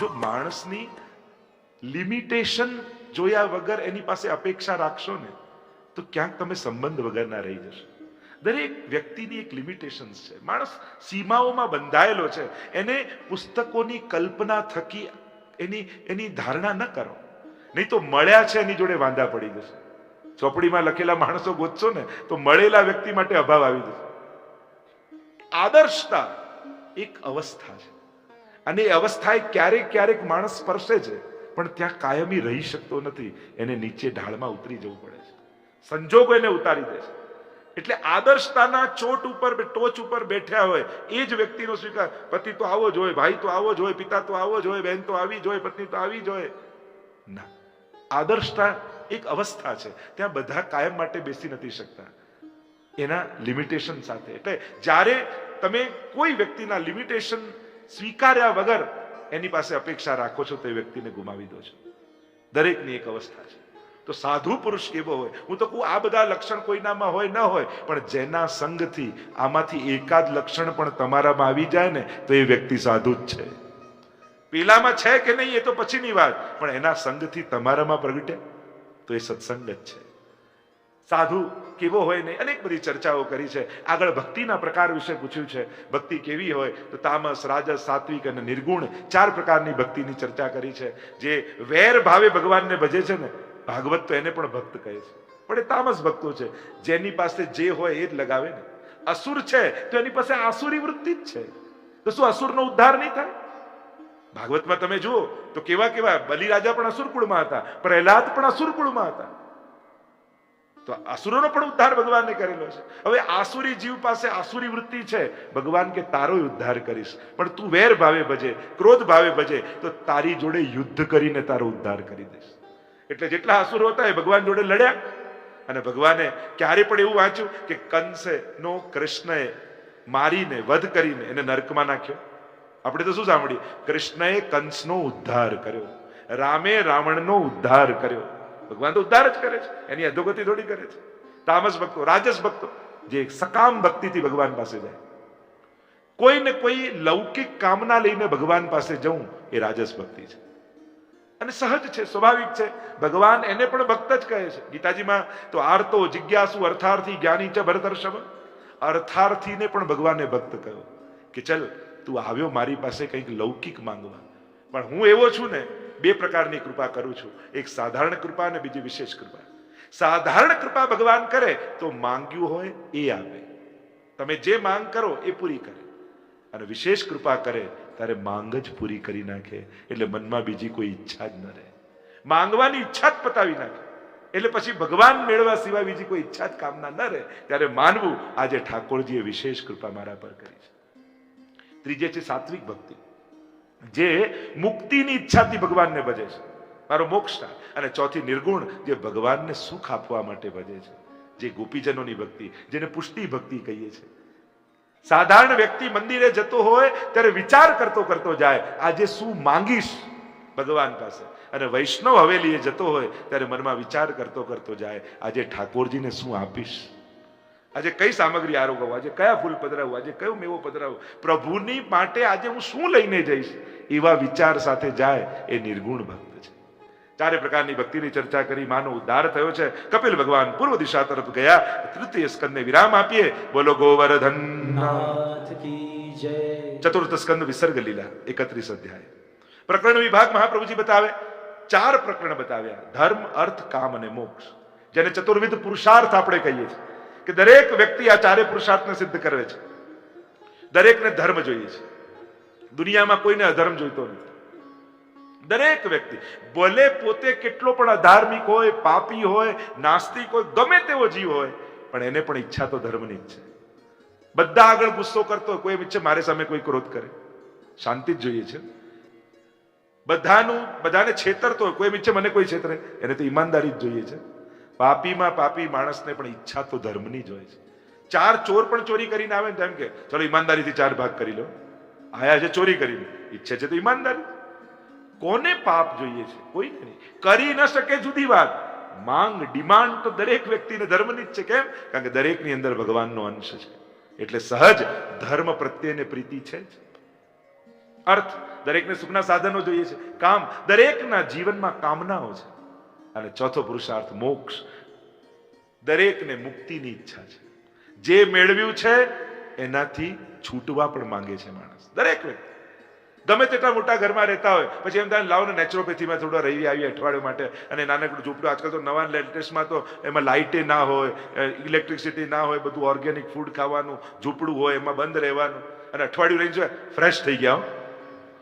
જો માણસની લિમિટેશન જોયા વગર એની પાસે અપેક્ષા રાખશો ને, તો ક્યાંક તમે સંબંધ વગરના રહી જશો. દરેક વ્યક્તિની એક લિમિટેશન્સ છે. માણસ સીમાઓમાં બંધાયેલો છે. એને પુસ્તકોની કલ્પના થકી એની એની ધારણા ન કરો. નહીં તો મળ્યા છે એની જોડે વાંધા પડી જશે. ચોપડીમાં લખેલા માણસો ગોતશો ને, તો મળેલા વ્યક્તિ માટે અભાવ આવી જશે. આદર્શતા એક અવસ્થા છે. અને એ અવસ્થા એ ક્યારેક ક્યારેક માણસ સ્પર્શે છે. પણ ત્યાં કાયમી રહી શકતો નથી. એને નીચે ઢાળમાં ઉતરી જવું પડે છે. સંજોગો એને ઉતારી દે છે. એટલે આદર્શતાના ચોટ ઉપર ટોચ ઉપર બેઠ્યા હોય, એ જ વ્યક્તિનો સ્વીકાર, પતિ તો આવો જ હોય, ભાઈ તો આવો જ હોય, પિતા તો આવો જ હોય બહેન તો આવી જ હોય, પત્ની તો આવી જ હોય. ના. આદર્શતા એક અવસ્થા છે. ત્યાં બધા કાયમ માટે બેસી નથી શકતા. એના લિમિટેશન સાથે. એટલે જ્યારે તમે કોઈ વ્યક્તિના લિમિટેશન સ્વીકાર્યા વગર એની પાસે અપેક્ષા રાખો છો તો એ વ્યક્તિને ગુમાવી દો છો. દરેકની એક અવસ્થા છે. તો સાધુ પુરુષ કેવો હોય? હું તો કહું, આ બધા લક્ષણ કોઈનામાં હોય, ન હોય, પણ જેના સંગથી આમાંથી એકાદ લક્ષણ પણ તમારામાં આવી જાય ને, તો એ વ્યક્તિ સાધુ જ છે. પેલામાં છે કે નહીં એ તો પછીની વાત, પણ એના સંગથી તમારામાં પ્રગટે, તો એ સત્સંગ જ છે. સાધુ કેવો હોય નહીં, અનેક બધી ચર્ચાઓ કરી છે. આગળ ભક્તિના પ્રકાર વિશે પૂછ્યું છે. ભક્તિ કેવી હોય તો તામસ, રાજસ, સાત્વિક અને નિર્ગુણ ચાર પ્રકારની ભક્તિની ચર્ચા કરી છે. જે વેર ભાવે ભગવાનને ભજે છે ને, ભાગવત તો એને પણ ભક્ત કહે છે. પણ એ તામસ ભક્તો છે. જેની પાસે જે હોય એ જ લગાવે ને. અસુર છે તો એની પાસે આસુરી વૃત્તિ જ છે. તો શું અસુરનો ઉદ્ધાર નહીં થાય? ભાગવતમાં તમે જુઓ તો કેવા કેવા બલિરાજા પણ અસુર કુળમાં હતા, પ્રહલાદ પણ અસુર કુળમાં હતા. તો આસુરોનો પણ ઉદ્ધાર ભગવાને કરેલો છે. હવે આસુરી જીવ પાસે આસુરી વૃત્તિ છે. ભગવાન કે તારો ઉદ્ધાર કરીશ. પણ તું વેર ભાવે ભજે, ક્રોધ ભાવે ભજે, તો તારી જોડે યુદ્ધ કરીને તારો ઉદ્ધાર કરી દઈશ. એટલે જેટલા આસુરો હતા એ ભગવાન જોડે લડ્યા. અને ભગવાને ક્યારે પણ એવું વાંચ્યું કે કંસે નો કૃષ્ણએ મારીને, વધ કરીને એને નર્કમાં નાખ્યો. આપણે તો શું સાંભળીએ કૃષ્ણએ કંસનો ઉદ્ધાર કર્યો. રામે રાવણનો ઉદ્ધાર કર્યો. ભગવાન તો ઉદ્ધાર જ કરે છે. એની અધોગતિ થોડી કરે છે. તામસ ભક્તો, રાજસ ભક્તો, જે સકામ ભક્તિથી ભગવાન પાસે જાય. કોઈને કોઈ લૌકિક કામના લઈને ભગવાન પાસે જવું એ રાજસ ભક્તિ છે. અને સહજ છે, સ્વાભાવિક છે. ભગવાન એને પણ ભક્ત જ કહે છે. ગીતાજીમાં તો આર્તો જિજ્ઞાસુ અર્થાર્થી જ્ઞાની ચ ભરતર્ષભ. અર્થાર્થીને પણ ભગવાને ભક્ત કહ્યો કે ચલ, તું આવ્યો મારી પાસે કંઈક લૌકિક માંગવા. પણ હું એવો છું ને બે પ્રકારની કૃપા કરું છું. એક સાધારણ કૃપા અને બીજી વિશેષ કૃપા. સાધારણ કૃપા ભગવાન કરે તો માંગ્યું હોય એ આવે તમે જે માંગ કરો એ પૂરી કરે. અને વિશેષ કૃપા કરે ત્યારે માંગ જ પૂરી કરી નાખે. એટલે મનમાં બીજી કોઈ ઈચ્છા જ ન રહે. માંગવાની ઈચ્છા જ પતાવી નાખે. એટલે પછી ભગવાન મેળવા સિવાય બીજી કોઈ ઈચ્છા જ કામના ન રહે. ત્યારે માનવું આજે ઠાકોરજીએ વિશેષ કૃપા મારા પર કરી છે. ત્રીજે છે સાત્વિક ભક્તિ. જે મુક્તિની ઈચ્છાથી ભગવાનને ભજે છે. મારો મોક્ષ થાય. અને ચોથી નિર્ગુણ જે ભગવાનને સુખ આપવા માટે ભજે છે. જે ગોપીજનોની ભક્તિ, જેને પુષ્ટિ ભક્તિ કહીએ છીએ સાધારણ વ્યક્તિ મંદિરે જતો હોય, ત્યારે વિચાર કરતો કરતો જાય, આજે શું માંગીશ ભગવાન પાસે? અને વૈષ્ણવ હવેલીએ જતો હોય, ત્યારે મનમાં વિચાર કરતો કરતો જાય, આજે ઠાકોરજીને શું આપીશ? આજે કઈ સામગ્રી આરોગવું આજે કયા ફૂલ પધરાવું આજે કયો મેવો પધરાવું પ્રભુની માટે આજે હું શું લઈને જઈશ? એવા વિચાર સાથે જાય એ નિર્ગુણ ભક્ત છે. ચારે પ્રકારની ભક્તિની ચર્ચા કરી માનો ઉદ્ધાર થયો છે. કપિલ ભગવાન પૂર્વ દિશા તરફ ગયા. તૃતીય સ્કંદને વિરામ આપીએ. બોલો ગોવર્ધન. ચતુર્થ સ્કંદ વિસર્ગ લીલા એકત્રીસ અધ્યાય. પ્રકરણ વિભાગ મહાપ્રભુજી બતાવે ચાર પ્રકરણ બતાવ્યા. ધર્મ અર્થ કામ અને મોક્ષ. જેને ચતુર્વિધ પુરુષાર્થ આપણે કહીએ છીએ. કે દરેક વ્યક્તિ આ ચારે પુરુષાર્થને સિદ્ધ કરે છે. દરેકને ધર્મ જોઈએ છે. દુનિયામાં કોઈને અધર્મ જોઈતો નથી. દરેક વ્યક્તિ, ભલે પોતે કેટલો પણ અધાર્મિક હોય, પાપી હોય, નાસ્તિક હોય, ગમે તેવો જીવ હોય, પણ એને પણ ઈચ્છા તો ધર્મની જ છે. બધા આગળ ગુસ્સો કરતો હોય, કોઈ એમ ઈચ્છે મારે સામે કોઈ ક્રોધ કરે. શાંતિ જ જોઈએ છે. બધાનું, બધાને છેતરતો હોય, કોઈ એમ ઈચ્છે મને કોઈ છેતરે. એને તો ઈમાનદારી જ જોઈએ છે. પાપીમાં પાપી માણસને પણ ઈચ્છા તો ધર્મની જ હોય છે. ચાર ચોર પણ ચોરી કરીને આવે ને તેમ કે, ચલો, ઈમાનદારીથી ચાર ભાગ કરી લો. આયા છે, ચોરી કરીને ઈચ્છે છે તો ઈમાનદારી. કોને પાપ જોઈએ છે? કોઈ નહીં. કરી ન શકે જુદી વાત. માંગ, ડિમાન્ડ તો દરેક વ્યક્તિને ધર્મની જ છે. કેમ? કારણ કે દરેકની અંદર ભગવાનનો અંશ છે. એટલે સહજ ધર્મ પ્રત્યેને પ્રીતિ છે જ. અર્થ, દરેકને સુખના સાધનો જોઈએ છે. કામ, દરેકના જીવનમાં કામનાઓ છે. અને ચોથો પુરુષાર્થ મોક્ષ. દરેકને મુક્તિની ઈચ્છા છે. જે મેળવ્યું છે, એનાથી છૂટવા પણ માંગે છે માણસ. દરેક વ્યક્તિ. ગમે તેટલા મોટા ઘરમાં રહેતા હોય, પછી એમ થાય લાવો નેચરોપેથીમાં થોડો રહી આવી અઠવાડિયું માટે. અને નાનકડું ઝૂંપડું આજકાલ તો નવા લેટેસ્ટમાં તો એમાં લાઇટે ના હોય ઇલેક્ટ્રિસિટી ના હોય, બધું ઓર્ગેનિક ફૂડ ખાવાનું, ઝૂંપડું હોય, એમાં બંધ રહેવાનું. અને અઠવાડિયું રહીને જો ફ્રેશ થઈ ગયા.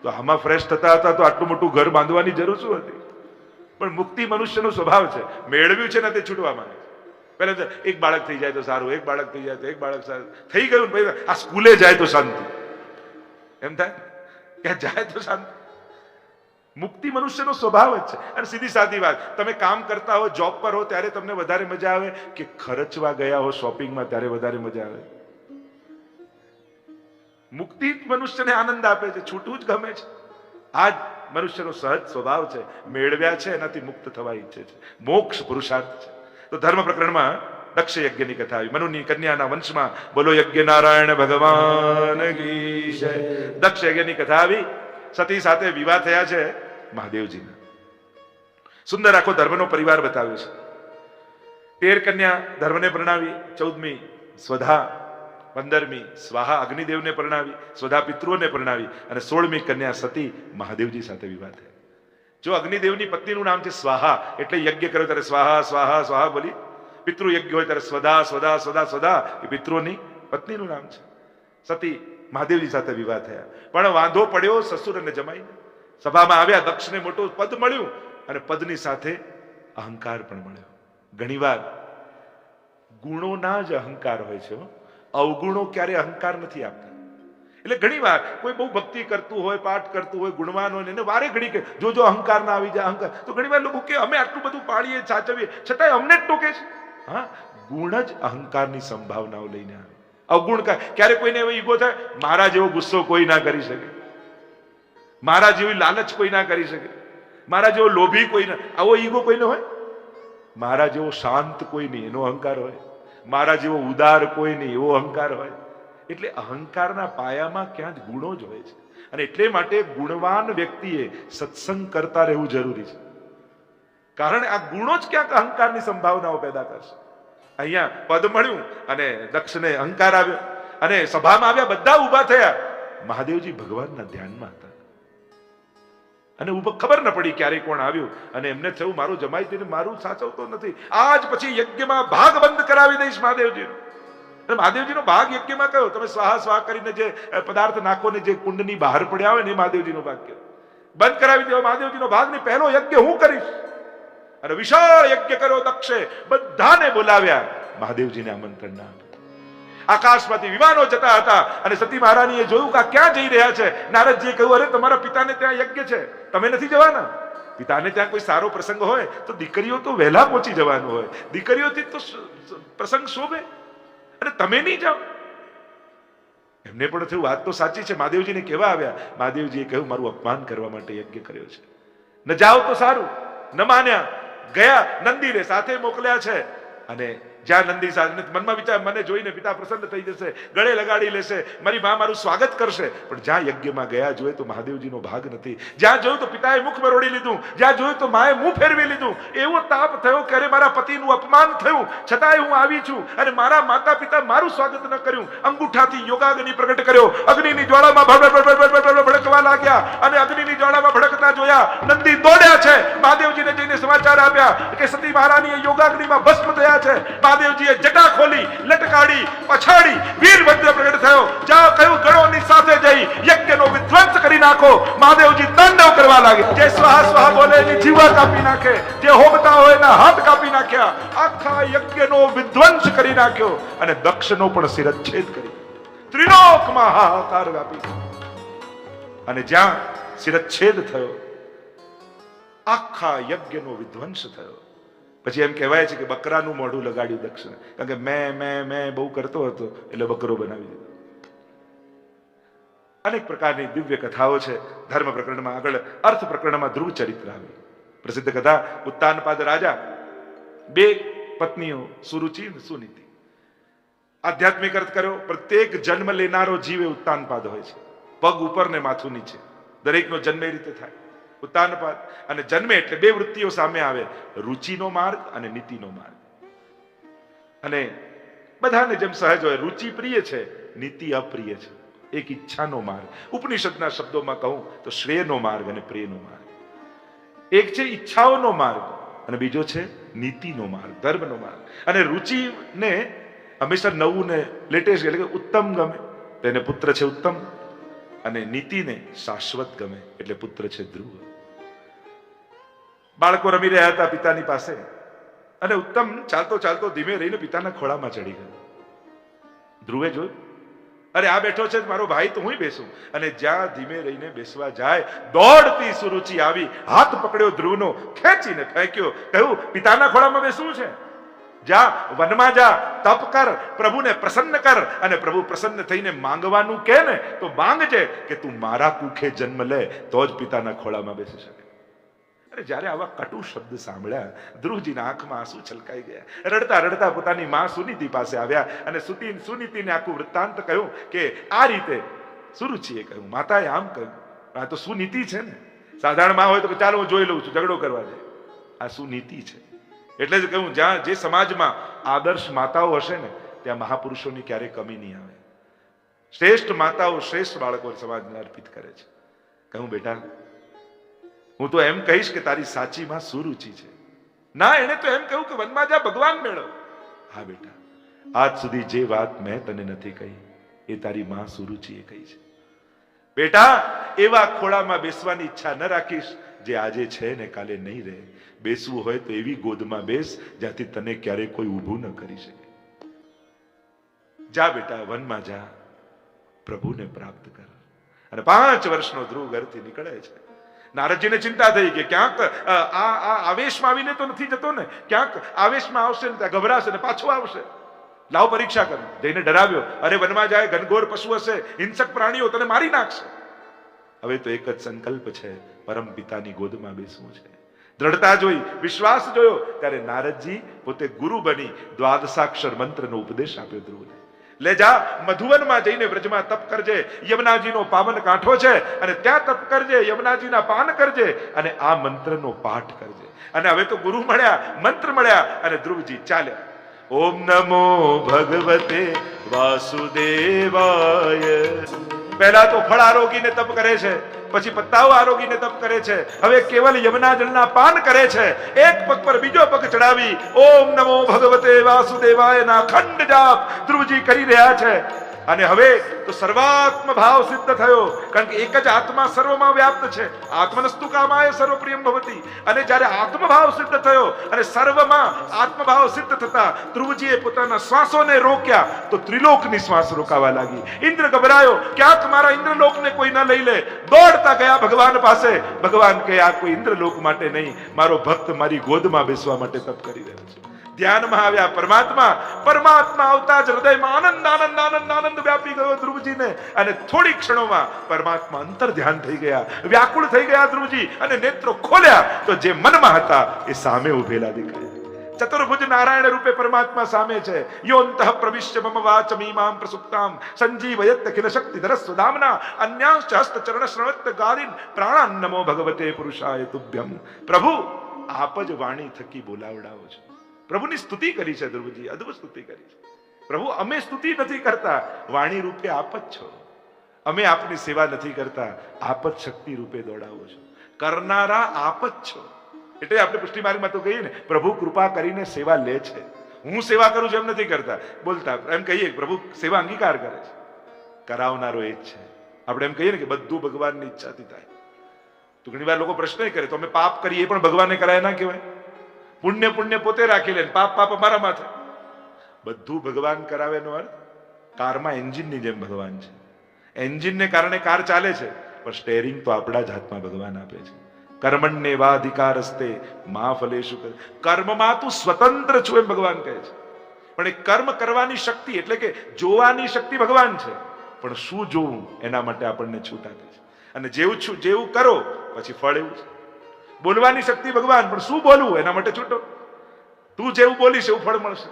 તો આમાં ફ્રેશ થતા હતા તો આટલું મોટું ઘર બાંધવાની જરૂર શું હતી? પણ મુક્તિ મનુષ્યનો સ્વભાવ છે. મેળવ્યું છે ને તે છૂટવા માંગે છે. પહેલા તો એક બાળક થઈ જાય તો સારું, એક બાળક થઈ જાય તો એક બાળક સારું. થઈ ગયું પછી આ સ્કૂલે જાય તો શાંતિ. એમ થાય? કે જાય તો શાંતિ? મુક્તિ મનુષ્યનો સ્વભાવ જ છે. અને સીધી સાદી વાત, તમે કામ કરતા હો જોબ પર હો, ત્યારે તમને વધારે મજા આવે કે ખર્ચવા ગયા હો શોપિંગમાં ત્યારે વધારે મજા આવે? મુક્તિ મનુષ્યને આનંદ આપે છે. છૂટવું જ ગમે છે. આ મનુષ્યનો સહજ સ્વભાવ છે. મેળવ્યા છે, એનાથી મુક્ત થવા ઈચ્છે છે. મોક્ષ પુરુષાર્થ છે. તો ધર્મ પ્રકરણમાં દક્ષ યજ્ઞની કથા આવી. મનુની કન્યાના વંશમાં બોલો યજ્ઞ નારાયણ ભગવાન દક્ષ યજ્ઞની કથા આવી. સતી સાથે વિવાહ થયા છે મહાદેવજીના. સુંદર આખો ધર્મનો પરિવાર બતાવ્યો છે. તેર કન્યા ધર્મને પ્રણાવી, ચૌદમી સ્વધા પંદરમી સ્વાહા અગ્નિદેવને પરણાવી, સ્વધા પિતૃઓને પરણાવી અને સોળમી કન્યા સતી મહાદેવજી સાથે વિવાહ થયા. જો અગ્નિદેવની પત્નીનું નામ છે સ્વાહા, એટલે યજ્ઞ કર્યો ત્યારે સ્વાહા સ્વાહા સ્વાહા બોલી. પિતૃ યજ્ઞ હોય ત્યારે સ્વધા સ્વધા સ્વધા સ્વધા એ પિતૃઓની પત્નીનું નામ છે. સતી મહાદેવજી સાથે વિવાહ થયા. પણ વાંધો પડ્યો સસુર અને જમાઈને સભામાં આવ્યા, દક્ષને મોટું પદ મળ્યું અને પદની સાથે અહંકાર પણ મળ્યો. ઘણીવાર ગુણોના જ અહંકાર હોય છે હો. અવગુણો ક્યારે અહંકાર નથી આપતા. એટલે ઘણીવાર કોઈ બહુ ભક્તિ કરતું હોય, પાઠ કરતું હોય, ગુણવાન હોય એને વારે ઘડી કે જો જો અહંકાર ના આવી જાય અહંકાર. તો ઘણીવાર લોકો કે અમે આટલું બધું પાળીએ, સાચવીએ, છતાંય અમને જ ટોકે છે. હા, ગુણ જ અહંકારની સંભાવનાઓ લઈને આવે. અવગુણ ક્યારે કોઈને એવો ઈગો થાય, મારા જેવો ગુસ્સો કોઈ ના કરી શકે. મારા જેવી લાલચ કોઈ ના કરી શકે. મારા જેવો લોભી કોઈ ના આવો ઈગો કોઈને હોય? મારા જેવો શાંત કોઈ નહીં, એનો અહંકાર હોય. મારા જેવો ઉદાર કોઈ નહીં, એવો અહંકાર હોય. એટલે અહંકારના પાયામાં ક્યાં જ ગુણો જ હોય છે. અને એટલે માટે ગુણવાન વ્યક્તિએ સત્સંગ કરતા રહેવું જરૂરી છે. કારણ આ ગુણો જ ક્યાંક અહંકારની સંભાવનાઓ પેદા કરશે. અહીંયા પદ મળ્યું અને દક્ષને અહંકાર આવ્યો. અને સભામાં આવ્યા, બધા ઊભા થયા. મહાદેવજી ભગવાનના ધ્યાનમાં અને ઊભો ખબર ન પડી ક્યારે કોણ આવ્યું. અને એમને થયું, મારું જમાઈ તેને મારું સાચવતો નથી. આજ પછી યજ્ઞમાં ભાગ બંધ કરાવી દઈશ મહાદેવજીનો. અને મહાદેવજીનો ભાગ યજ્ઞમાં કયો? તમે સ્વાહા સ્વાહ કરીને જે પદાર્થ નાખો ને જે કુંડની બહાર પડ્યા હોય ને એ મહાદેવજીનો ભાગ કયો. બંધ કરાવી દેવો મહાદેવજીનો ભાગ ને પહેલો યજ્ઞ હું કરીશ. અને વિશાળ યજ્ઞ કર્યો દક્ષે બધાને બોલાવ્યા. મહાદેવજીને આમંત્રણ ના આકાશમાંથી વિમાનો જતા હતા અને સતી મહારાણીએ જોયું કે ક્યાં જઈ રહ્યા છે? નારદજીએ કહ્યું, અરે, તમારા પિતાને ત્યાં યજ્ઞ છે. તમે નથી જવાના? પિતાને ત્યાં કોઈ સારો પ્રસંગ હોય તો દીકરીઓ તો વહેલા પહોંચી જવાનું હોય. દીકરીઓથી તો પ્રસંગ શોભે. અને તમે નહીં જાઓ. એમને પણ થયું, વાત તો સાચી છે. મહાદેવજીને કેવા આવ્યા. મહાદેવજીએ કહ્યું, મારું અપમાન કરવા માટે યજ્ઞ કર્યો છે. ન જાઓ તો સારું. ન માન્યા. ગયા નંદીને સાથે મોકલ્યા છે. અને જ્યાં નંદી સાધને મનમાં વિચાર, મને જોઈને પિતા પ્રસન્ન થઈ જશે, ગળે લગાડી લેશે, મારી મા મારું સ્વાગત કરશે. પણ જ્યાં યજ્ઞમાં ગયા જોઈએ તો મહાદેવજીનો ભાગ નથી. જ્યાં જોયું તો પિતાએ મુખ મરોડી લીધું, જ્યાં જોયું તો માએ મું ફેરવી લીધું. એવો તાપ થયો ક્યારે મારા પતિનું અપમાન થયું? છતાંય હું આવી છું અને મારા માતા પિતા મારું સ્વાગત ન કર્યું. અંગૂઠાથી યોગાગ્નિ પ્રગટ કર્યો. અગ્નિની જ્વાળામાં ભડ ભડ ભડ ભડ ભડ ભડ ભડકવા લાગ્યા અને અગ્નિની જ્વાળામાં ભડકતા જોયા. નંદી દોડ્યા છે. મહાદેવજીને જઈને સમાચાર આપ્યા કે સતી મહારાણીએ યોગાગ્નિમાં ભસ્મ થયા છે. મહાદેવજીએ જટા ખોલી, લટકાડી, પછાડી વીરભદ્ર પ્રગટ થયો. જા કયું ગણોની સાથે જઈ, યજ્ઞનો વિધ્વંસ કરી નાખો. મહાદેવજી તાંડવ કરવા લાગે. જે સ્વાહા સ્વાહા બોલે, એની જીવા કાપી નાખે. જે હોમતા હોય, એના હાથ કાપી નાખ્યા. આખા યજ્ઞનો વિધ્વંસ કરી નાખ્યો અને દક્ષનો પણ શિરચ્છેદ કરી. ત્રિલોકમાં હાહાકાર વ્યાપી. અને જ્યાં શિરચ્છેદ થયો, આખા યજ્ઞનો વિધ્વંસ થયો. પછી એમ કહેવાય છે કે બકરાનું મોઢું લગાડ્યું દક્ષને કારણ કે મેં મેં મેં બહુ કરતો હતો, એટલે બકરો બનાવી દીધો. અનેક પ્રકારની દિવ્ય કથાઓ છે. ધર્મ પ્રકરણમાં આગળ, અર્થ પ્રકરણમાં ધ્રુવ ચરિત્ર આવ્યું પ્રસિદ્ધ કથા, ઉત્તાનપાદ રાજા, બે પત્નીઓ સુરુચિ સુનીતિ. આધ્યાત્મિક અર્થ કર્યો, પ્રત્યેક જન્મ લેનારો જીવ એ ઉત્તાનપાદ હોય છે. પગ ઉપર ને માથું નીચે. દરેકનો જન્મ એ રીતે થાય. ઉત્તાનપાદ અને જન્મે એટલે બે વૃત્તિઓ સામે આવે. રુચિનો માર્ગ અને નીતિનો માર્ગ. અને બધાને જેમ સહજ હોય, રુચિ પ્રિય છે, નીતિ અપ્રિય છે. એક ઈચ્છાનો માર્ગ. ઉપનિષદના શબ્દોમાં કહું તો શ્રેયનો માર્ગ અને પ્રિયનો માર્ગ. એક છે ઈચ્છાઓનો માર્ગ અને બીજો છે નીતિનો માર્ગ, ધર્મનો માર્ગ. અને રુચિને હંમેશા નવું ને લેટેસ્ટ એટલે કે ઉત્તમ ગમે. તેને પુત્ર છે ઉત્તમ. અને નીતિને શાશ્વત ગમે એટલે પુત્ર છે ધ્રુવ. બાળકો રમી રહ્યા હતા પિતાની પાસે. અને ઉત્તમ ચાલતો ચાલતો ધીમે રહીને પિતાના ખોળામાં ચડી ગયો. ધ્રુવે જોયું, અરે, આ બેઠો છે મારો ભાઈ, તો હું બેસું? અને જ્યાં ધીમે રહીને બેસવા જાય, દોડતી સુરુચિ આવી, હાથ પકડ્યો ધ્રુવનો, ખેંચીને ફેંક્યો, કહ્યું, પિતાના ખોળામાં બેસવું છે? જા, વનમાં જા, તપ કર, પ્રભુને પ્રસન્ન કર. અને પ્રભુ પ્રસન્ન થઈને માંગવાનું કે ને, તો માંગજે કે તું મારા કુખે જન્મ લે, તો જ પિતાના ખોળામાં બેસી શકે. અરે જ્યારે આવા કટુ શબ્દ સાંભળ્યા, ધ્રુવજીના આંખમાં આંસુ છલકાઈ ગયા. રડતા રડતા પોતાની માં સુનીતિ પાસે આવ્યા અને સુતી સુનીતિને આખું વૃત્તાંત કહ્યું કે આ રીતે સુરુચિએ કહ્યું, માતાએ આમ કહ્યું. આ તો સુનીતિ છે ને. સાધારણમાં હોય તો ચાલો હું જોઈ લઉં છું, ઝઘડો કરવા દે આ સુનીતિ છે. એટલે જ કહ્યું, જ્યાં જે સમાજમાં આદર્શ માતાઓ હશે ને, ત્યાં મહાપુરુષોની ક્યારેય કમી નહીં આવે. શ્રેષ્ઠ માતાઓ શ્રેષ્ઠ બાળકો સમાજને અર્પિત કરે છે. કહું બેટા હું તો એમ કહીશ કે તારી સાચીમાં શું સુરુચિ છે. ના એને તો એમ કહ્યું કે વનમાં જા, ભગવાન મેળવ હા, બેટા, આજ સુધી જે વાત મેં તને નથી કહી, એ તારી માં સુરુચિએ કહી છે. બેટા, એવા ખોળામાં બેસવાની ઈચ્છા ન રાખીશ, જે આજે છે ને કાલે નહીં રહે. બેસવું હોય તો એવી ગોદમાં બેસ, જ્યાંથી તને ક્યારે કોઈ ઊભું ન કરી શકે. જા, બેટા, વનમાં જા. પ્રભુને પ્રાપ્ત કર. અને પાંચ વર્ષનો ધ્રુવ ઘરથી નીકળે છે. નારદજીને ચિંતા થઈ કે ક્યાંક આ આ આવેશમાં આવીને તો નથી જતો ને. ક્યાંક આવેશમાં આવશે ને ત્યાં ગભરાશે ને પાછો આવશે. લાવ પરીક્ષા કર. જઈને ડરાવ્યો. અરે વનમાં જાય ઘનઘોર પશુ હશે, હિંસક પ્રાણીઓ તને મારી નાખશે. હવે તો એક જ સંકલ્પ છે, પરમ પિતાની ગોદમાં બેસવું છે. દ્રઢતા જોઈ, વિશ્વાસ જોયો, ત્યારે નારદજી પોતે ગુરુ બની દ્વાદશાક્ષર મંત્રનો ઉપદેશ આપ્યો ધ્રુવને લે જા, મધુવનમાં જઈને વ્રજમાં તપ કરજે, યમુનાજીનો પાવન કાંઠો છે, અને ત્યાં તપ કરજે, યમુનાજીના પાન કરજે, અને આ મંત્રનો પાઠ કરજે. અને હવે તો ગુરુ મળ્યા, મંત્ર મળ્યા, અને ધ્રુવજી ચાલ્યા. ઓમ નમો ભગવતે વાસુદેવાય. પહેલા તો ફળ આરોગીને તપ કરે છે પછી પત્તાઓ આરોગીને તપ કરે છે. હવે કેવલ યમુના જળના પાન કરે છે. એક પગ પર બીજો પગ ચડાવી ઓમ નમો ભગવતે વાસુદેવાય ના ખંડ જાપ ધ્રુવજી કરી રહ્યા છે. અને હવે તો સર્વાત્મ ભાવ સિદ્ધ થયો. કારણ કે એક જ આત્મા સર્વમાં વ્યાપ્ત છે. આત્મનસ્તુ કામાય સર્વપ્રિયમ ભવતી. અને જ્યારે આત્મભાવ સિદ્ધ થયો અને સર્વમાં આત્મભાવ સિદ્ધ થતા ધ્રુવજીએ પોતાના શ્વાસોને રોક્યા, તો ત્રિલોકની શ્વાસ રોકાવા લાગી. ઇન્દ્ર ગભરાયો ક્યાંક મારા ઇન્દ્રલોકને કોઈ ન લઈ લે. દોડતા ગયા ભગવાન પાસે. ભગવાન કહે, આ કોઈ ઇન્દ્રલોક માટે નહીં. મારો ભક્ત મારી ગોદમાં બેસવા માટે તપ કરી રહ્યો છે. ધ્યાનમાં આવ્યા. પરમાત્મા પરમાત્મા આવતા જ હૃદયમાં આનંદ આનંદ આનંદ આનંદ વ્યાપી ગયો ધ્રુવજીને. અને થોડી ક્ષણોમાં પરમાત્મા અંતર ધ્યાન થઈ ગયા. વ્યાકુળ થઈ ગયા ધ્રુવજી અને નેત્રો ખોલ્યા તો જે મનમાં હતા એ સામે ઉભેલા દેખાયા. ચતુર્ભુજ નારાયણ રૂપે પરમાત્મા સામે છે. યોંતઃ પ્રવિશ્ય મમ વાચ મીમામ પ્રસુપ્તામ. સંજીવયત અખિલ શક્તિ ધરસ્વદામના અન્યાંશ હસ્ત ચરણ શ્રવત ગાલિન પ્રાણાન નમો ભગવતે પુરુષાય તુભ્યમ. પ્રભુ, આપ જ વાણી થકી બોલાવડાવો છો. પ્રભુની સ્તુતિ કરી છે ધ્રુવજી, અદ્ભુત સ્તુતિ કરી છે. પ્રભુ, અમે સ્તુતિ નથી કરતા, વાણી રૂપે આપ જ છો. અમે આપની સેવા નથી કરતા, આપ જ શક્તિ રૂપે દોડાવો છો. કરનારા આપ જ છો. એટલે આપણે પુષ્ટિ માર્ગમાં તો કહીએ ને, પ્રભુ કૃપા કરીને સેવા લે છે. હું સેવા કરું છું એમ નથી કરતા. બોલતા, એમ કહીએ પ્રભુ સેવા અંગીકાર કરે છે. કરાવનારો એ જ છે. આપણે એમ કહીએ ને કે બધું ભગવાનની ઈચ્છાથી થાય. તો ઘણી વાર લોકો પ્રશ્ન કરે, તો અમે પાપ કરીએ પણ ભગવાનને કરાય ના કહેવાય. પુણ્ય પુણ્ય પોતે રાખી લે પાપ પાપ અમારા માથે. બધું ભગવાન કરાવે નો અર્થ? કારમાં એન્જિનની જેમ ભગવાન છે. એન્જિનને કારણે કાર ચાલે છે, પણ સ્ટેરિંગ તો આપણા જ હાથમાં ભગવાન આપે છે. કર્મણ્ય વા અધિકાર હસ્તે મા ફલેશુ કરે. કર્મમાં તું સ્વતંત્ર છું એમ ભગવાન કહે છે. પણ એ કર્મ કરવાની શક્તિ એટલે કે જોવાની શક્તિ ભગવાન છે. પણ શું જોવું એના માટે આપણને છૂટ આપે છે. અને જેવું છું, જેવું કરો, પછી ફળ એવું છે. બોલવાની શક્તિ ભગવાન, પણ શું બોલવું? એના માટે છૂટો. તું જેવું બોલીશ એવું ફળ મળશે.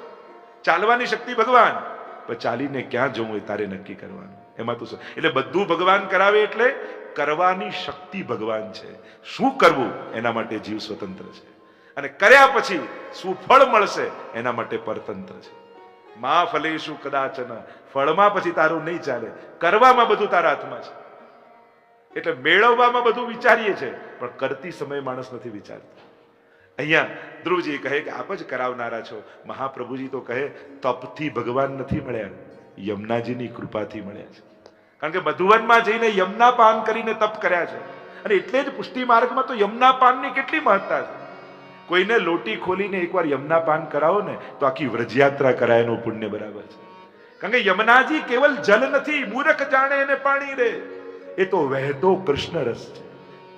ચાલવાની શક્તિ ભગવાન, પણ ચાલીને ક્યાં જવું એ તારે નક્કી કરવાનું? એમાં તું એટલે બધું ભગવાન કરાવે એટલે કરવાની શક્તિ ભગવાન છે. શું કરવું? એના માટે જીવ સ્વતંત્ર છે. અને કર્યા પછી શું ફળ મળશે? એના માટે પરતંત્ર છે. મા ફલેશું કદાચન. ફળમાં પછી તારું નહીં ચાલે. કરવામાં બધું તારા હાથમાં છે. એટલે મેળવવામાં બધું વિચારીએ છે. પણ કરતી સમયે માણસ નથી વિચારતો. અહીંયા ધ્રુવજી કહે કે આપ જ કરાવનારા છો. મહાપ્રભુજી તો કહે, તપથી ભગવાન નથી મળ્યા, યમુનાજીની કૃપાથી મળ્યા છે. કારણ કે મધુવનમાં જઈને યમના પાન કરીને તપ કર્યા છે. અને એટલે જ પુષ્ટિ માર્ગમાં તો યમના પાનની કેટલી મહત્તા છે. કોઈને લોટી ખોલીને એકવાર યમના પાન કરાવો ને, તો આખી વ્રજયાત્રા કરાય એનું પુણ્ય બરાબર છે. કારણ કે યમુનાજી કેવલ જલ નથી, મૂરખ જાણે એને પાણી રે એ તો વહેતો કૃષ્ણ રસ છે.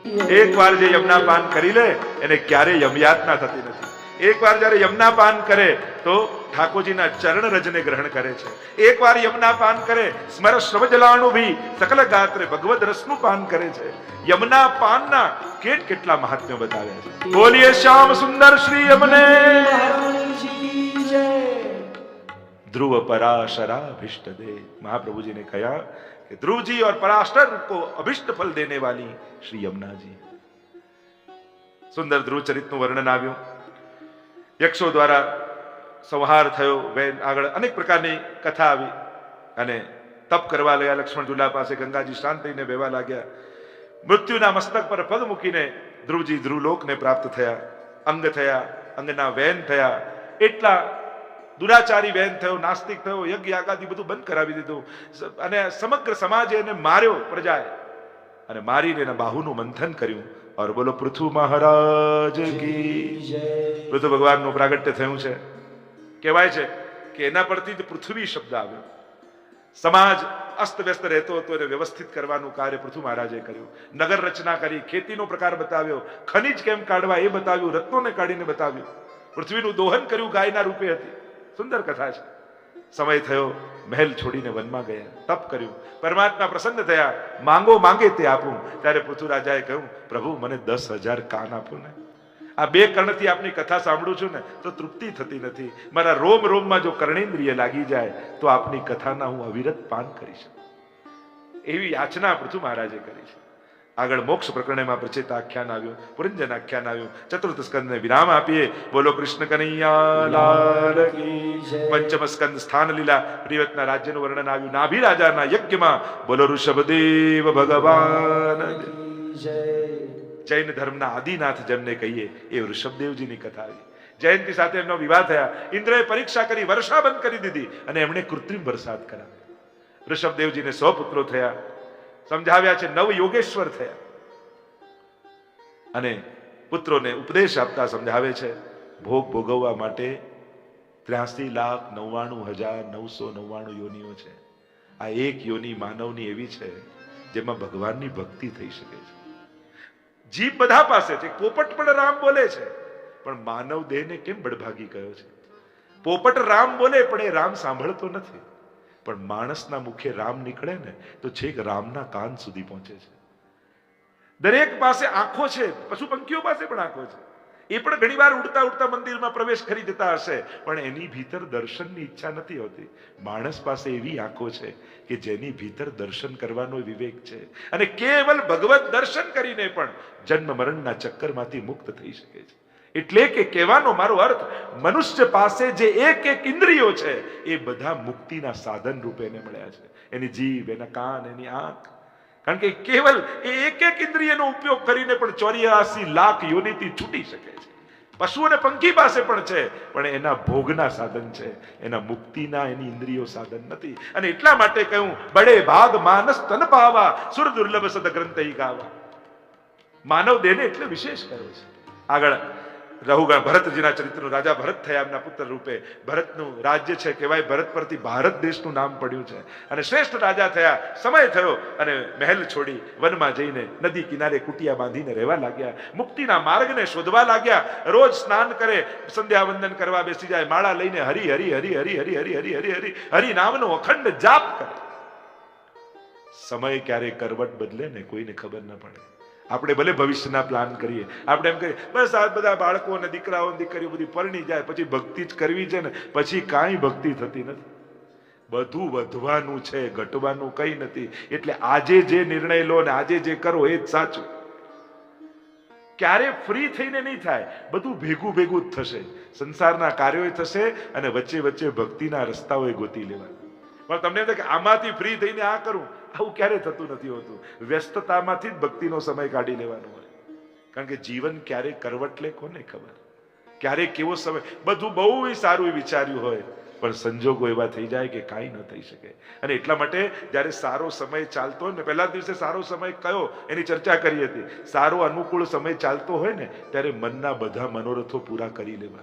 એકવાર જે યમના પાન કરી લે, એને ક્યારે યમયાતના થતી નથી. એકવાર જ્યારે યમના પાન કરે, તો ઠાકોરજીના ચરણ રજને ગ્રહણ કરે છે. એકવાર યમના પાન કરે, સ્મર શ્રવ ભી સકલ ગાત્રે ભગવદ રસનું પાન કરે છે. યમના પાનના કેટ કેટલા મહાત્મ્ય બતાવ્યા છે. બોલીએ શ્યામ સુંદર શ્રી યમને. ધ્રુવ પરાશરાભિષ્ટ દે. મહાપ્રભુજીને કહ્યા अभिष्ट दे महाप्रभु जी ने कहा कि ध्रुव जी और पराशर को अभिष्ट फल देने वाली श्री यमुना जी સુંદર ધ્રુવ ચરિતનું વર્ણન આવ્યું યક્ષો દ્વારા સંહાર થયો વેન આગળ અનેક પ્રકારની કથા આવી અને તપ કરવા લાગ્યા લક્ષ્મણ ઝુલા પાસે ગંગાજી શાંત થઈને વહેવા લાગ્યા મૃત્યુના મસ્તક પર પગ મૂકીને ધ્રુવજી ધ્રુવલોકને પ્રાપ્ત થયા અંગ થયા અંગના વેન થયા એટલા દુરાચારી વેન થયો નાસ્તિક થયો યજ્ઞ યાગાદી બધું બંધ કરાવી દીધું. અને સમગ્ર સમાજે એને માર્યો પ્રજાએ. અને મારીને એના બાહુનું મંથન કર્યું. ઓર બોલો પૃથુ મહારાજ કી પૃથુ ભગવાનનું પ્રાગટ્ય થયું છે. કહેવાય છે કે એના પરથી જ પૃથ્વી શબ્દ આવ્યો. સમાજ અસ્તવ્યસ્ત રહેતો હતો એને વ્યવસ્થિત કરવાનું કાર્ય પૃથુ મહારાજે કર્યું. નગર રચના કરી ખેતીનો પ્રકાર બતાવ્યો. ખનિજ કેમ કાઢવા એ બતાવ્યું રત્નોને કાઢીને બતાવ્યું. પૃથ્વીનું દોહન કર્યું ગાયના રૂપે હતી. સુંદર કથા છે. સમય થયો, મહેલ છોડીને વનમાં ગયા, તપ કર્યું. પરમાત્મા પ્રસન્ન થયા, માંગો માંગે તે આપું. ત્યારે પૃથ્વીરાજાએ કહ્યું, પ્રભુ, મને દસ હજાર કાન આપો ને. આ બે કર્ણથી આપની કથા સાંભળું છું ને, તો તૃપ્તિ થતી નથી. મારા રોમ રોમમાં જો કર્ણેન્દ્રિય લાગી જાય, તો આપની કથાના હું અવિરત પાન કરી શકું. એવી યાચના પૃથુ મહારાજે કરી છે. આગળ મોક્ષ પ્રકરણમાં પ્રચેત આખ્યાન આવ્યું પુરંજન આખ્યાન આવ્યું. ચતુર્થ સ્કંદને વિરામ આપીએ. બોલો કૃષ્ણ કનૈયા લાલ પંચમ સ્કંદ સ્થાન લીલા પ્રિયવતના રાજ્યનું વર્ણન આવ્યું. નાભી રાજાના યજ્ઞમાં બોલો ઋષભદેવ ભગવાન. જૈન ધર્મના આદિનાથ જેમને કહીએ એ વૃષભદેવજીની કથા આવી જયંતિ સાથે એમનો વિવાહ થયા. ઇન્દ્રએ પરીક્ષા કરી વર્ષા બંધ કરી દીધી અને એમણે કૃત્રિમ વરસાદ કરાવ્યો ઋષભદેવજીને સો પુત્રો થયા. સમજાવ્યા છે, નવ યોગેશ્વર થયા. અને પુત્રોને ઉપદેશ આપતા સમજાવે છે, ભોગ ભોગવવા માટે ત્ર્યાસી લાખ નવ્વાણું હજાર નવસો નવ્વાણું યોનિઓ છે. આ એક યોની માનવની એવી છે, જેમાં ભગવાનની ભક્તિ થઈ શકે છે. જીભ બધા પાસે છે, પોપટ પણ રામ બોલે છે, પણ માનવ દેહને કેમ બળભાગી કયો છે? પોપટ રામ બોલે, પણ એ રામ સાંભળતો નથી. પણ માણસના મુખે રામ નીકળે ને તો છેક રામના કાન સુધી પહોંચે છે. દરેક પાસે આંખો છે, પશુ પંખીઓ પાસે પણ આંખો છે. એ પણ ઘણીવાર ઉડતા ઉડતા મંદિરમાં પ્રવેશ કરી જતા હશે, પણ એની ભીતર દર્શનની ઈચ્છા નથી હોતી. માણસ પાસે એવી આંખો છે કે જેની ભીતર દર્શન કરવાનો વિવેક છે. અને કેવલ ભગવત દર્શન કરીને પણ જન્મ મરણના ચક્કરમાંથી મુક્ત થઈ શકે છે. એટલે કે કહેવાનો મારો અર્થ, મનુષ્ય પાસે જે એક એક ઇન્દ્રિયો છે, એ બધા મુક્તિના સાધન રૂપે એને મળ્યા છે. એની જીભ, એના કાન, એની આંખ. કારણ કે કેવલ એ એક એક ઇન્દ્રિયનો ઉપયોગ કરીને પણ ચોર્યાસી લાખ યોનિથી છૂટી શકે છે. પશુ પંખી પાસે પણ છે, પણ એના ભોગના સાધન છે. એના મુક્તિના એની ઇન્દ્રિયો સાધન નથી. અને એટલા માટે કહ્યું બડે ભાગ માનસ તન પાવા, સુર દુર્લભ સદ ગ્રંથ ગાવા. માનવ દેહને એટલે વિશેષ કરે છે. આગળ રહુગણ ભરતજીના ચરિત્રનું રાજા ભરત થયા એમના પુત્ર રૂપે. ભરતનું રાજ્ય છે, કહેવાય ભરત પરથી ભારત દેશનું નામ પડ્યું છે. અને શ્રેષ્ઠ રાજા થયા, સમય થયો અને મહેલ છોડી વનમાં જઈને નદી કિનારે કુટિયા બાંધીને રહેવા લાગ્યા. મુક્તિના માર્ગને શોધવા લાગ્યા. રોજ સ્નાન કરે સંધ્યા વંદન કરવા બેસી જાય, માળા લઈને હરી હરી હરી હરી હરી હરી હરી હરી હરી હરી નામનો અખંડ જાપ કરે. સમય ક્યારે કરવટ બદલે ને કોઈને ખબર ન પડે. આપણે ભલે ભવિષ્યના પ્લાન કરીએ. આપણે એમ કહીએ બસ આ બધા બાળકો અને દીકરાઓ દીકરીઓ બધી પરણી જાય, પછી ભક્તિ જ કરવી છે ને, પછી કાંઈ ભક્તિ થતી નથી. બધું વધવાનું છે, ઘટવાનું કંઈ નથી. એટલે આજે જે નિર્ણય લો ને આજે જે કરો એ જ સાચું. ક્યારે ફ્રી થઈને નહીં થાય, બધું ભેગું ભેગું જ થશે. સંસારના કાર્યો થશે અને વચ્ચે વચ્ચે ભક્તિના રસ્તાઓ ગોતી લેવાના. પણ તમને એમ કે આમાંથી ફ્રી થઈને આ કરું. આવું ક્યારે થતું નથી હોતું? વ્યસ્તતામાંથી જ ભક્તિનો સમય કાઢી લેવાનો હોય. કારણ કે જીવન ક્યારે કરવટ લે કોને ખબર? ક્યારે કેવો સમય? બધું બહુ સારું વિચાર્યું હોય. પણ સંજોગો એવા થઈ જાય કે કાંઈ ન થઈ શકે. અને એટલા માટે જ્યારે સારો સમય ચાલતો હોય ને, પહેલા દિવસે સારો સમય કયો? એની ચર્ચા કરી હતી. સારો અનુકૂળ સમય ચાલતો હોય ને, ત્યારે મનના બધા મનોરથો પૂરા કરી લેવા.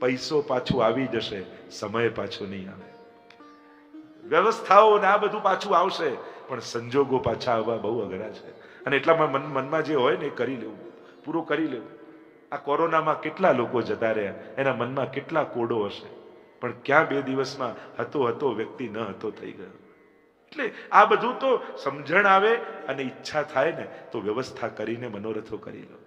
પૈસો પાછું આવી જશે, સમય પાછો નહીં આવે. વ્યવસ્થાઓ ને આ બધું પાછું આવશે. પણ સંજોગો પાછા આવવા બહુ અઘરા છે. અને એટલામાં મન મનમાં જે હોય ને એ કરી લેવું. પૂરું કરી લેવું. આ કોરોનામાં કેટલા લોકો જતા રહ્યા? એના મનમાં કેટલા કોડો હશે? પણ ક્યાં બે દિવસમાં હતો હતો વ્યક્તિ ન હતો થઈ ગયો. એટલે આ બધું તો સમજણ આવે અને ઈચ્છા થાય ને, તો વ્યવસ્થા કરીને મનોરથો કરી લો.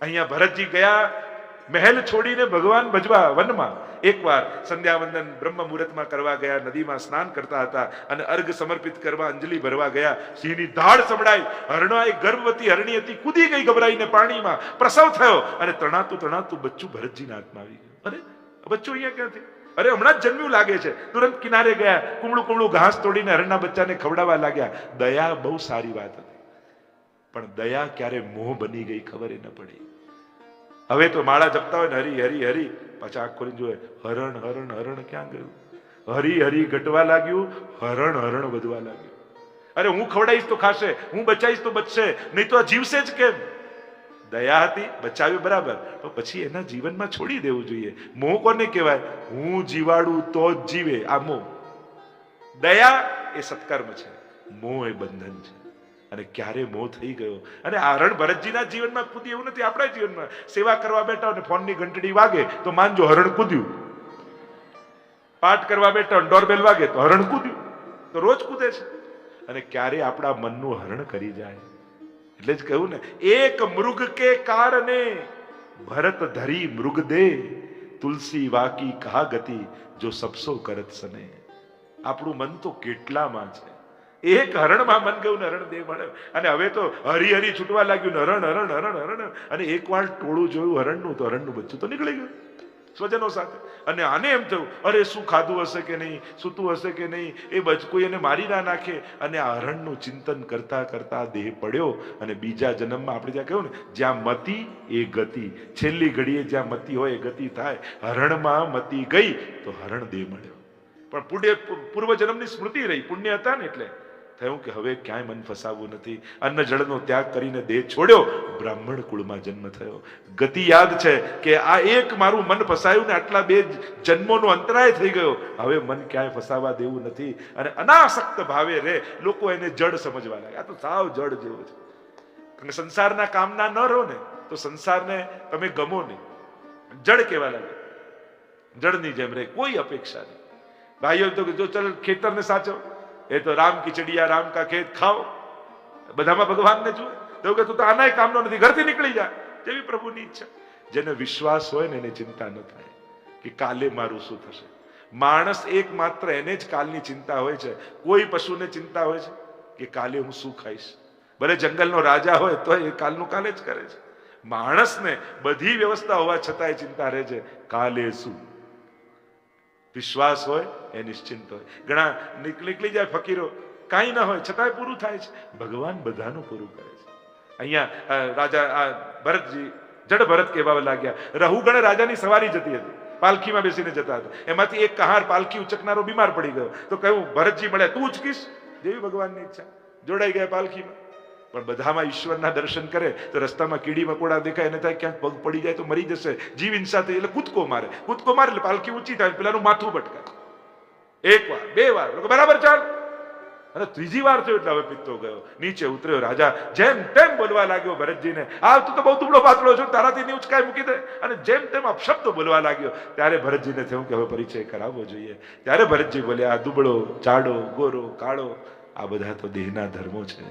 અહીંયા ભરતજી ગયા મહેલ છોડીને ભગવાન ભજવા વનમાં એકવાર સંધ્યાવંદન બ્રહ્મ મુહૂર્તમાં કરવા ગયા, નદીમાં સ્નાન કરતા હતા અને અર્ઘ સમર્પિત કરવા અંજલિ ભરવા ગયા. સિંહની ધાડ સંભળાઈ. હરણા એક ગર્ભવતી હરણી હતી, કૂદી ગઈ ગભરાઈને પાણીમાં. પ્રસવ થયો અને તણાતું તણાતું બચ્ચું ભરતજીના હાથમાં આવી ગયું. અરે બચ્ચું અહીંયા ક્યાંથી અરે, હમણાં જ જન્મ્યું લાગે છે. તુરંત કિનારે ગયા. કુમળું કુમળું ઘાસ તોડીને હરણના બચ્ચાને ખવડાવવા લાગ્યા. દયા બહુ સારી વાત હતી. પણ દયા ક્યારે મોહ બની ગઈ ખબર એ ન પડી. હવે તો માળા જપતા હોય ને હરી હરી હરી. પાછા આંખ ખોલીને જોયે હરણ હરણ હરણ ક્યાં ગયું? હરી હરી ઘટવા લાગ્યું, હરણ હરણ વધવા લાગ્યું. અરે હું ખવડાવીશ તો ખાશે, હું બચાવીશ તો બચશે, નહીં તો આ જીવશે જ કેમ? દયા હતી, બચાવ્યું બરાબર તો પછી એના જીવનમાં છોડી દેવું જોઈએ. મોહ કોને કહેવાય? હું જીવાડું તો જ જીવે. આ મોહ. દયા એ સત્કર્મ છે. મોહ એ બંધન છે. અને ક્યારે મોહ થઈ ગયો? અને હરણ ભરતજીના જીવનમાં કૂદી એવું નથી, આપણા જીવનમાં. સેવા કરવા બેઠા અને ફોનની ઘંટડી વાગે તો માનજો હરણ કૂદ્યું. પાઠ કરવા બેઠા ડોરબેલ વાગે તો હરણ કૂદ્યું. તો રોજ કૂદે છે. અને ક્યારે આપણા મનનું હરણ કરી જાય? એટલે જ કહ્યું ને, એક મૃગ કે કારણે ભરત ધરી મૃગ દે, તુલસી વાકી કહા ગતિ જો સપસો કરત સને. આપણું મન તો કેટલામાં છે. એક હરણમાં મન ગયું હરણ દેહ મળે. અને હવે તો હરી હરી છૂટવા લાગ્યું હરણ હરણ હરણ હરણ. અને એકવાર ટોળું જોયું હરણનું, તો હરણનું બચ્ચું તો નીકળી ગયું. સ્વજનો સાથે. અને આને એમ થયું, અરે, શું ખાધું હશે કે નહીં? સૂતું હશે કે નહીં? એ બચ, કોઈ એને મારી ના નાખે. અને આ હરણનું ચિંતન કરતા કરતા દેહ પડ્યો અને બીજા જન્મમાં આપણે ત્યાં કહ્યું ને, જ્યાં મતિ એ ગતિ. છેલ્લી ઘડીએ જ્યાં મતિ હોય એ ગતિ થાય. હરણમાં મતિ ગઈ તો હરણ દેહ મળ્યો. પણ પૂર્વ જન્મની સ્મૃતિ રહી. પુણ્ય હતા ને એટલે. થયું કે હવે ક્યાંય મન ફસાવવું નથી. અન્ન જળનો ત્યાગ કરીને દેહ છોડ્યો, બ્રાહ્મણ કુળમાં જન્મ થયો. ગતિ યાદ છે કે આ એક મારું મન ફસાયું ને આટલા બે જન્મોનો અંતરાય થઈ ગયો. હવે મન ક્યાંય ફસાવા દેવું નથી અને અનાસક્ત ભાવે રે લોકો એને જડ સમજવા લાગે આ તો સાવ જડ જેવો છે. સંસારના કામના ન રહો ને, તો સંસારને તમે ગમો નહીં. જડ કેવા લાગે જડની જેમ રહે, કોઈ અપેક્ષા નહીં. ભાઈઓ તો જો ચલ ખેતરને સાચો. એ તો રામ કી રામ કા ખેત, ખાઓ. બધામાં ભગવાનને જુએ. તો કે તું તો આનાય કામનો નથી, ઘરથી નીકળી જા. તેવી પ્રભુની ઈચ્છા. જેને વિશ્વાસ હોય ને, એને ચિંતા ન થાય કે કાલે મારું શું થશે. માણસ એકમાત્ર એને જ કાલની ચિંતા હોય છે. કોઈ પશુને ચિંતા હોય છે કે કાલે હું શું ખાઈશ? ભલે જંગલનો રાજા હોય તો એ કાલનું કાલે જ કરે છે. માણસને બધી વ્યવસ્થા હોવા છતાંય ચિંતા રહે છે. કાલે શું? વિશ્વાસ હોય એ નિશ્ચિંત હોય. ઘણા નીકળી જાય ફકીરો. કાંઈ ના હોય, છતાંય પૂરું થાય છે. ભગવાન બધાનું પૂરું કરે છે. અહીંયા રાજા, આ, ભરતજી, જડ ભરત કહેવા લાગ્યા. રહુગણ રાજાની સવારી જતી હતી. પાલખીમાં બેસીને જતા હતા. એમાંથી એક કહાર પાલખી ઉચકનારો બીમાર પડી ગયો. તો કહ્યું, ભરતજી મળ્યા, તું ઉચકીશ? જેવી ભગવાનની ઈચ્છા. જોડાઈ ગયા પાલખીમાં. પણ બધામાં ઈશ્વરના દર્શન કરે, તો રસ્તામાં કીડી મકોડા દેખાય, એને થાય ક્યાંક પગ પડી જાય તો મરી જશે. જીવ હિંસા એટલે કૂદકો મારે. કૂદકો મારે એટલે પાલખી ઊંચી થાય, પેલાનું માથું ભટકાય એક વાર, બે વાર. બરાબર ચાલ. અને ત્રીજી વાર થયો એટલે હવે પિત્તો ગયો. નીચે ઉતર્યો રાજા. જેમ તેમ બોલવા લાગ્યો ભરતજીને. આ તું તો બહુ દુબળો પાતળો છો. તારાથી ની ઉચકાઈ મૂકી દે. અને જેમ તેમ અપશબ્દો બોલવા લાગ્યો. ત્યારે ભરતજીને થયું કે હવે પરિચય કરાવવો જોઈએ. ત્યારે ભરતજી બોલ્યા, આ દુબળો, જાડો, ગોરો, કાળો, આ બધા તો દેહના ધર્મો છે.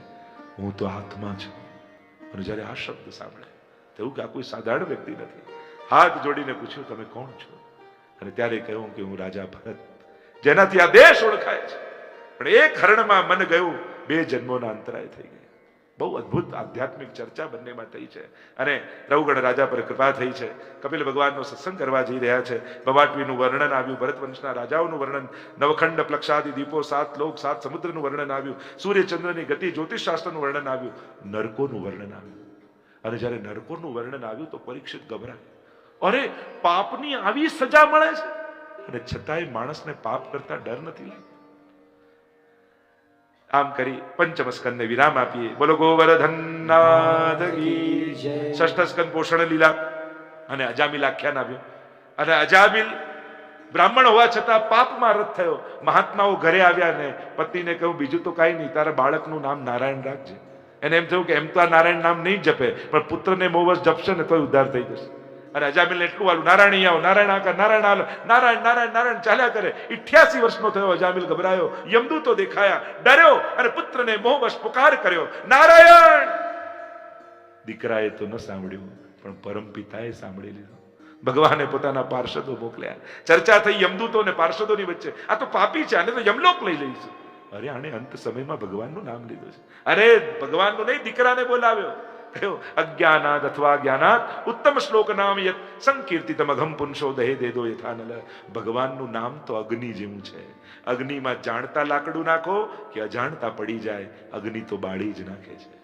હું તો આત્મા છું. અને જ્યારે આ શબ્દ સાંભળે થયું કે આ કોઈ સાધારણ વ્યક્તિ નથી. હાથ જોડીને પૂછ્યું, તમે કોણ છો? અને ત્યારે કહ્યું કે હું રાજા ભરત. જેનાથી આ દેશ ઓળખાય છે. પણ એક હરણમાં મન ગયું, બે જન્મોના અંતરાય થઈ ગયા. બહુ અદ્ભુત આધ્યાત્મિક ચર્ચા બંનેમાં થઈ છે. અને રવગણ રાજા પર કૃપા થઈ છે. કપિલ ભગવાનનો સત્સંગ કરવા જઈ રહ્યા છે. ભવાટવીનું વર્ણન આવ્યું ભરતવંશના રાજાઓનું વર્ણન, નવખંડ પ્લક્ષાદી દીપો, સાત લોક, સાત સમુદ્રનું વર્ણન આવ્યું, સૂર્યચંદ્રની ગતિ, જ્યોતિષશાસ્ત્રનું વર્ણન આવ્યું, નરકોનું વર્ણન આવ્યું. અને જ્યારે નરકોનું વર્ણન આવ્યું તો પરીક્ષિત ગભરાય. અરે, પાપની આવી સજા મળે છે. અને છતાંય માણસને પાપ કરતા ડર નથી. આમ કરી પંચમ સ્કંદને વિરામ આપીએ. બોલો ગોવર્ધનનાથ. ષષ્ઠ સ્કંદ પોષણ લીલા અને અજામિલ આખ્યાન આવ્યું અને અજામિલ બ્રાહ્મણ હોવા છતાં પાપમાં રથ થયો. મહાત્માઓ ઘરે આવ્યા ને પતિને કહ્યું બીજું તો કાંઈ નહીં તારા બાળકનું નામ નારાયણ રાખજે. એને એમ થયું કે એમ તો આ નારાયણ નામ નહીં જપે પણ પુત્રને મોવસ જપશે ને તોય ઉદ્ધાર થઈ જશે. અને અજામિલને એટલું વાલું નારાયણ આવો, નારાયણ આકાર નારાયણ આલો નારાયણ નારાયણ નારાયણ ચાલ્યા કરે. ઇઠ્યાસી વર્ષનો થયો અજામિલ ગભરાયો. યમદૂતો દેખાયા, ડર્યો અને પુત્રને મોહવશ પુકાર કર્યો. નારાયણ! દીકરાએ તો ન સાંભળ્યું, પણ પરમ પિતાએ સાંભળી લીધું. ભગવાને પોતાના પાર્ષદો મોકલ્યા. ચર્ચા થઈ યમદૂતો અને પાર્ષદોની વચ્ચે. આ તો પાપી છે, આને તો યમલોક લઈ લઈશું અરે, આણે અંત સમયમાં ભગવાનનું નામ લીધું છે. અરે, ભગવાનનું નહીં, દીકરાને બોલાવ્યો. અજ્ઞાનાદ અથવા જ્ઞાનાદ ઉત્તમ શ્લોક નામ યત સંકીર્તિતમ અઘમ પુંસો દહે દેદો યથાનલ ભગવાનનું નામ તો અગ્નિ જેવું છે અગ્નિમાં જાણતા લાકડું નાખો કે અજાણતા પડી જાય અગ્નિ તો બાળી જ નાખે છે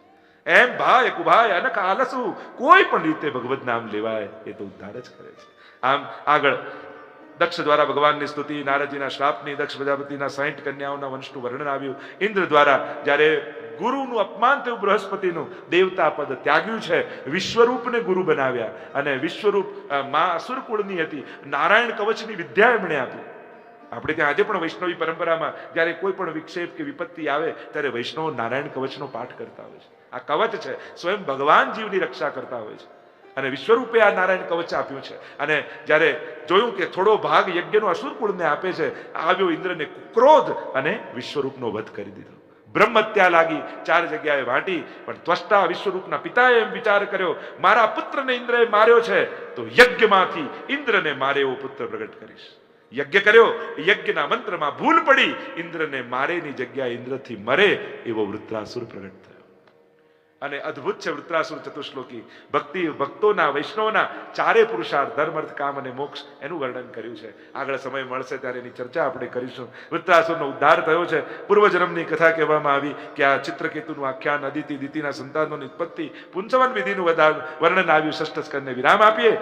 એમ ભાઈ કુભાઈ અને કાલસુ કોઈ પણ રીતે ભગવત નામ લેવાય એ તો ઉદ્ધાર જ કરે છે આમ આગળ દક્ષ દ્વારા ભગવાનની સ્તુતિ, નારદજીના શ્રાપની, દક્ષ પ્રજાપતિના સાઠ કન્યાઓના વંશનું વર્ણન આવ્યું. ઇન્દ્ર દ્વારા જ્યારે ગુરુનું અપમાન થયું, બૃહસ્પતિનું દેવતા પદ ત્યાગ્યું છે, વિશ્વરૂપને ગુરુ બનાવ્યા અને વિશ્વરૂપ મા અસુર કુળની હતી, નારાયણ કવચની વિદ્યા એમણે આપી. આપણે ત્યાં આજે પણ વૈષ્ણવી પરંપરામાં જ્યારે કોઈ પણ વિક્ષેપ કે વિપત્તિ આવે, ત્યારે વૈષ્ણવ નારાયણ કવચનો પાઠ કરતા હોય છે. આ કવચ છે, સ્વયં ભગવાન જીવની રક્ષા કરતા હોય છે. અને વિશ્વરૂપે આ નારાયણ કવચ આપ્યું છે. અને જ્યારે જોયું કે થોડો ભાગ યજ્ઞનો અસુર કુળને આપે છે, આવ્યો ઇન્દ્રને ક્રોધ અને વિશ્વરૂપનો વધ કરી દીધો. બ્રહ્મ ત્યાં લાગી, ચાર જગ્યાએ વાંટી, પણ ત્વષ્ટા વિશ્વરૂપના પિતાએ એમ વિચાર કર્યો, મારા પુત્રને ઇન્દ્રએ માર્યો છે, તો યજ્ઞમાંથી ઇન્દ્રને મારે એવો પુત્ર પ્રગટ કરીશ. યજ્ઞ કર્યો, યજ્ઞના મંત્રમાં ભૂલ પડી, ઇન્દ્રને મારેની જગ્યાએ ઇન્દ્રથી મરે એવો વૃદ્ધાસુર પ્રગટ થયો. અને અદ્ભુત છે વૃત્રાસુર ચતુશ્લોકી. ભક્તિ ભક્તોના, વૈષ્ણવના ચારે પુરુષાર્થ, ધર્મ, અર્થ, કામ અને મોક્ષ એનું વર્ણન કર્યું છે. આગળ સમય મળશે ત્યારે એની ચર્ચા આપણે કરીશું. વૃત્રાસુરનો ઉદ્ધાર થયો છે. પૂર્વજન્મની કથા કહેવામાં આવી કે આ ચિત્રકેતુનું આખ્યાન અદિતિ, દિતિના સંતાનોની ઉત્પત્તિ પુંચવન વિધિનું વધાર- વર્ણન આવ્યું. ષષ્ઠ સ્કંદને વિરામ આપીએ.